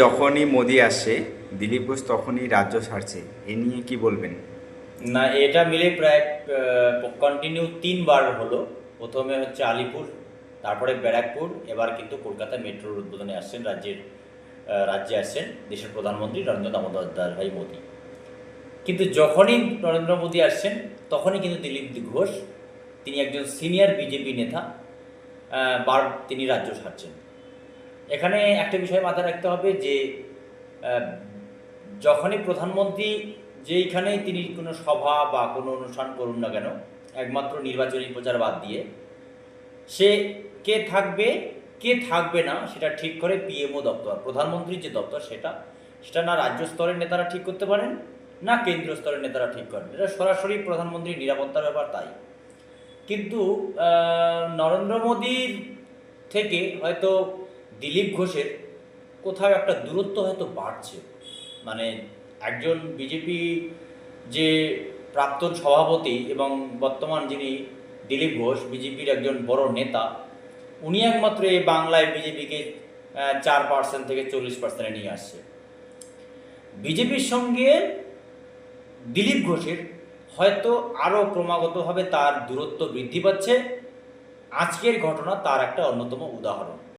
যখনই মোদি আসে, দিলীপ ঘোষ তখনই রাজ্য ছাড়ছে। এ নিয়ে কি বলবেন? না, এটা মিলে প্রায় কন্টিনিউ তিনবার হলো। প্রথমে হচ্ছে আলিপুর, তারপরে ব্যারাকপুর, এবার কিন্তু কলকাতা মেট্রোর উদ্বোধনে আসছেন রাজ্যের রাজ্যে আসছেন দেশের প্রধানমন্ত্রী নরেন্দ্র দামোদর ভাই মোদী। কিন্তু যখনই নরেন্দ্র মোদী আসছেন, তখনই কিন্তু দিলীপ ঘোষ, তিনি একজন সিনিয়র বিজেপি নেতা বার, তিনি রাজ্য ছাড়ছেন। এখানে একটা বিষয় মাথায় রাখতে হবে যে যখনই প্রধানমন্ত্রী যেইখানেই তিনি কোনো সভা বা কোনো অনুষ্ঠান করুন না কেন, একমাত্র নির্বাচনী প্রচার বাদ দিয়ে, সে কে থাকবে কে থাকবে না সেটা ঠিক করে পিএমও দপ্তর, প্রধানমন্ত্রীর যে দপ্তর সেটা সেটা না রাজ্য স্তরের নেতারা ঠিক করতে পারেন, না কেন্দ্রীয় স্তরের নেতারা ঠিক করেন। এটা সরাসরি প্রধানমন্ত্রীর নিরাপত্তার ব্যাপার তাই। কিন্তু নরেন্দ্র মোদীর থেকে হয়তো দিলীপ ঘোষের কোথাও একটা দূরত্ব হয়তো বাড়ছে। মানে একজন বিজেপি যে প্রাক্তন সভাপতি এবং বর্তমান যিনি দিলীপ ঘোষ, বিজেপির একজন বড় নেতা, উনি একমাত্র এই বাংলায় বিজেপিকে চার পার্সেন্ট থেকে চল্লিশ পার্সেন্টে নিয়ে আসছে। বিজেপির সঙ্গে দিলীপ ঘোষের হয়তো আরও ক্রমাগতভাবে তার দূরত্ব বৃদ্ধি পাচ্ছে। আজকের ঘটনা তার একটা অন্যতম উদাহরণ।